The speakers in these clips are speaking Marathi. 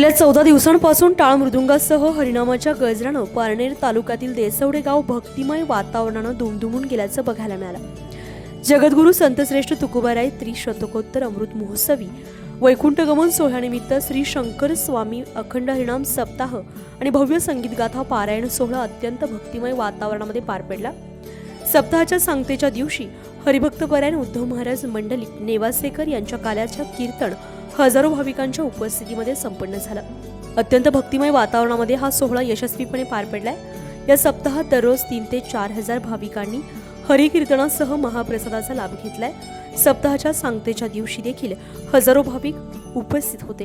गेल्या चौदा दिवसांपासून टाळ मृदुंगासह हरिणामाच्या गजरानं पारनेर तालुक्यातील देसवडे गाव भक्तिमय वातावरणानं दुमदुमून गेल्याचं बघायला मिळालं. जगद्गुरू संतश्रेष्ठ तुकोबाराय त्रिशतकोत्तर अमृत महोत्सवी वैकुंठगमन सोहळ्यानिमित्त श्री शंकर स्वामी अखंड हरिणाम सप्ताह आणि भव्य संगीतगाथा पारायण सोहळा अत्यंत भक्तिमय वातावरणामध्ये पार पडला. सप्ताहाच्या सांगतेच्या दिवशी हरिभक्तपरायण उद्धव महाराज मंडलिक नेवासेकर यांच्या काल्याच्या कीर्तन हजारो भाविकांच्या उपस्थितीमध्ये संपन्न झालं. अत्यंत भक्तिमय वातावरणामध्ये हा सोहळा यशस्वीपणे पार पडलाय. या सप्ताहात दररोज तीन ते चार हजार भाविकांनी हरिकीर्तनासह महाप्रसादाचा लाभ घेतलाय. सप्ताहाच्या सांगतेच्या दिवशी देखील हजारो भाविक उपस्थित होते.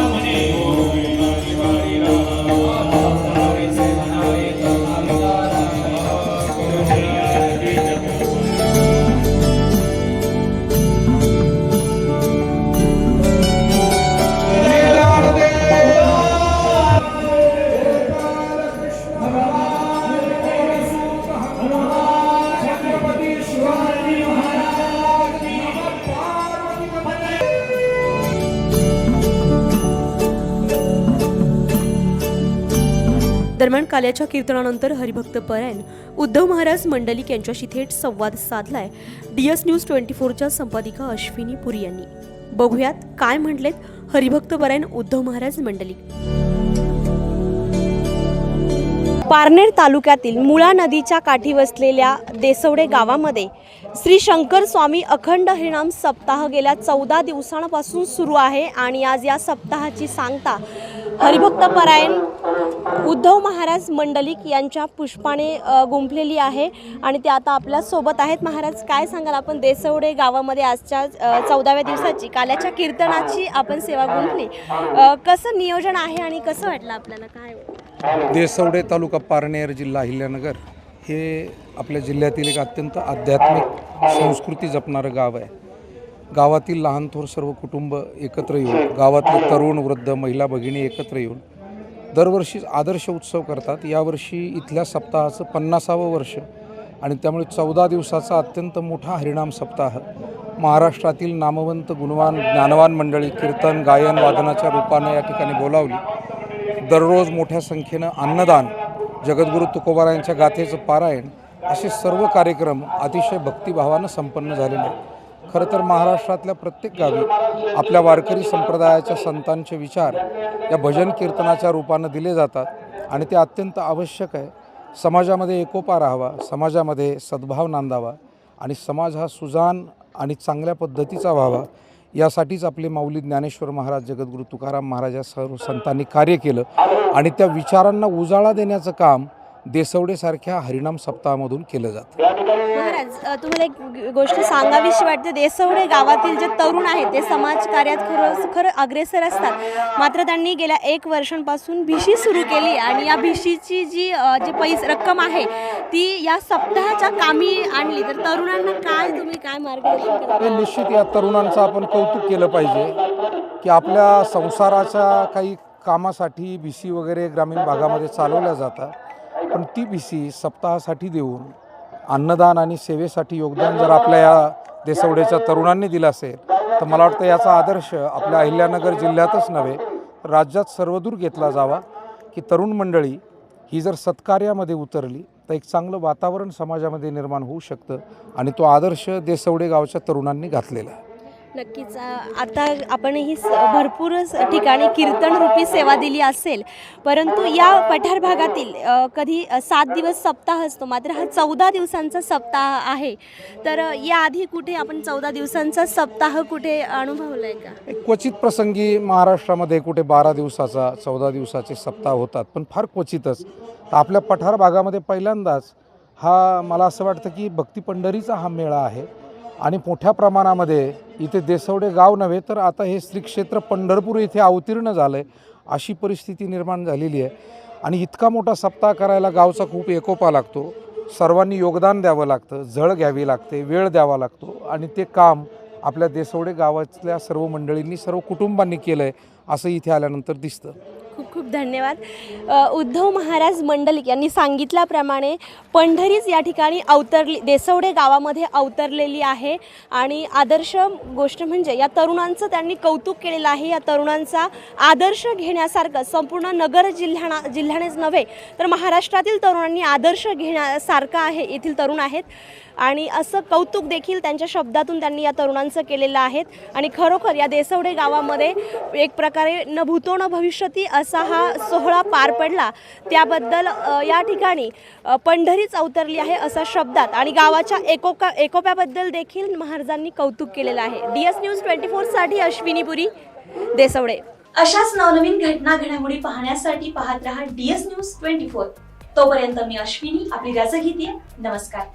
दरम्यान काल्याच्या कीर्तनानंतर हरिभक्त परायण उद्धव महाराज मंडलिक यांच्याशी थेट संवाद साधलाय. डीएस न्यूज ट्वेंटी फोरच्या संपादिका अश्विनी पुरी यांनी. बघूयात काय म्हटलेत हरिभक्त परायण उद्धव महाराज मंडलिक. पारनेर तालुक्यातील मुळा नदीच्या काठी वसलेल्या देसवडे गावामध्ये श्री शंकर स्वामी अखंड हरिणाम सप्ताह गेल्या चौदा दिवसांपासून सुरू आहे आणि आज या सप्ताहाची सांगता हरिभक्त परायण उद्धव महाराज मंडलिक यांच्या पुष्पाने गुंफलेली आहे. आणि ते आता आपल्यासोबत आहेत. महाराज काय सांगाल आपण देसवडे गावामध्ये आजच्या चौदाव्या दिवसाची काल्याच्या कीर्तनाची आपण सेवा गुंफली. कसं नियोजन आहे आणि कसं वाटलं आपल्याला? काय? देसवडे तालुका पारनेर जिल्हा अहिल्यानगर हे आपल्या जिल्ह्यातील एक अत्यंत आध्यात्मिक संस्कृती जपणारं गाव आहे. गावातील लहान थोर सर्व कुटुंब एकत्र येऊन गावातले तरुण वृद्ध महिला भगिनी एकत्र येऊन दरवर्षी आदर्श उत्सव करतात. यावर्षी इथल्या सप्ताहाचं पन्नासावं वर्ष आणि त्यामुळे चौदा दिवसाचा अत्यंत मोठा हरिणाम सप्ताह. महाराष्ट्रातील नामवंत गुणवान ज्ञानवान मंडळी कीर्तन गायन वादनाच्या रूपानं या ठिकाणी बोलावली. दररोज मोठ्या संख्येनं अन्नदान जगद्गुरू तुकोबारायांच्या गाथेचं पारायण असे सर्व कार्यक्रम अतिशय भक्तिभावानं संपन्न झालेले आहेत. खरं तर महाराष्ट्रातल्या प्रत्येक गावी आपल्या वारकरी संप्रदायाच्या संतांचे विचार या भजन कीर्तनाच्या रूपानं दिले जातात आणि ते अत्यंत आवश्यक आहे. समाजामध्ये एकोपा राहावा समाजामध्ये सद्भाव नांदावा आणि समाज हा सुजान आणि चांगल्या पद्धतीचा व्हावा यासाठीच आपले माऊली ज्ञानेश्वर महाराज जगद्गुरू तुकाराम महाराज या सर्व संतांनी कार्य केलं. आणि त्या विचारांना उजाळा देण्याचं काम देसवडेसारख्या हरिनाम सप्ताहामधून केलं जातं. महाराज अ, तुम्हाला एक गोष्ट सांगावीशी वाटते. देसवडे गावातील जे तरुण आहेत ते समाज कार्यात खरं खरं अग्रेसर असतात. मात्र त्यांनी गेल्या एक वर्षांपासून भिशी सुरू केली आणि या भिशीची जी अ, जी पैस रक्कम आहे ती या सप्ताहाच्या कामी आणली. तर तरुणांना काय तुम्ही काय मार्गदर्शन हे निश्चित या तरुणांचं आपण कौतुक केलं पाहिजे की आपल्या संसाराच्या काही कामासाठी भिसी वगैरे ग्रामीण भागामध्ये चालवल्या जातात. पण ती भिसी सप्ताहासाठी देऊन अन्नदान आणि सेवेसाठी योगदान जर आपल्या या देसवड्याच्या तरुणांनी दिलं असेल तर मला वाटतं याचा आदर्श आपल्या अहिल्यानगर जिल्ह्यातच नव्हे राज्यात सर्वदूर घेतला जावा की तरुण मंडळी ही जर सत्कार्यामध्ये उतरली तर एक चांगलं वातावरण समाजामध्ये निर्माण होऊ शकतं आणि तो आदर्श देसवडे गावच्या तरुणांनी घातलेला आहे. नक्कीच आता आपण ही स- भरपूर ठिकाणी ठिकाणी कीर्तनरूपी सेवा दिली असेल परंतु या पठार भागातील कधी सात दिवस सप्ताह असतो मात्र हा चौदा दिवसांचा सप्ताह आहे. तर याआधी कुठे आपण चौदा दिवसांचा सप्ताह कुठे अनुभवला आहे का? एक क्वचित प्रसंगी महाराष्ट्रामध्ये कुठे बारा दिवसाचा चौदा दिवसाचे सप्ताह होतात पण फार क्वचितच. आपल्या पठार भागामध्ये पहिल्यांदाच हा मला असं वाटतं की भक्ती पंढरीचा हा मेळा आहे. आणि मोठ्या प्रमाणामध्ये इथे देसवडे गाव नव्हे तर आता हे श्री क्षेत्र पंढरपूर इथे अवतीर्ण झालं आहे अशी परिस्थिती निर्माण झालेली आहे. आणि इतका मोठा सप्ताह करायला गावचा खूप एकोपा लागतो. सर्वांनी योगदान द्यावं लागतं झळ घ्यावी लागते वेळ द्यावा लागतो. आणि ते काम आपल्या देसवडे गावातल्या सर्व मंडळींनी सर्व कुटुंबांनी केलं आहे असं इथे आल्यानंतर दिसतं. खूप खूप धन्यवाद उद्धव महाराज मंडलिक यांनी सांगितल्याप्रमाणे पंढरीच या ठिकाणी अवतरली देसवडे गावामध्ये अवतरलेली आहे. आणि आदर्श गोष्ट म्हणजे या तरुणांचं त्यांनी कौतुक केलेलं आहे. या तरुणांचा आदर्श घेण्यासारखं संपूर्ण नगर जिल्ह्याना जिल्ह्यानेच नव्हे तर महाराष्ट्रातील तरुणांनी आदर्श घेण्यासारखं आहे येथील तरुण आहेत. आणि असं कौतुक देखील त्यांच्या शब्दातून त्यांनी या तरुणांचं केलेलं आहे. आणि खरोखर या देसवडे गावामध्ये एक प्रकारे न भूतो न भविष्यती असा हा सोहळा पार पडला त्याबद्दल या ठिकाणी पंढरीच अवतरली आहे असा शब्दात आणि गावाच्या एकोका एकोप्याबद्दल देखील महाराजांनी कौतुक केलेलं आहे. डी एस न्यूज ट्वेंटी फोरसाठी अश्विनीपुरी देसवडे. अशाच नवनवीन घटना घडामोडी पाहण्यासाठी पाहत रहा डीएस न्यूज ट्वेंटी फोर. तोपर्यंत मी अश्विनी आपली रजा घेते. नमस्कार.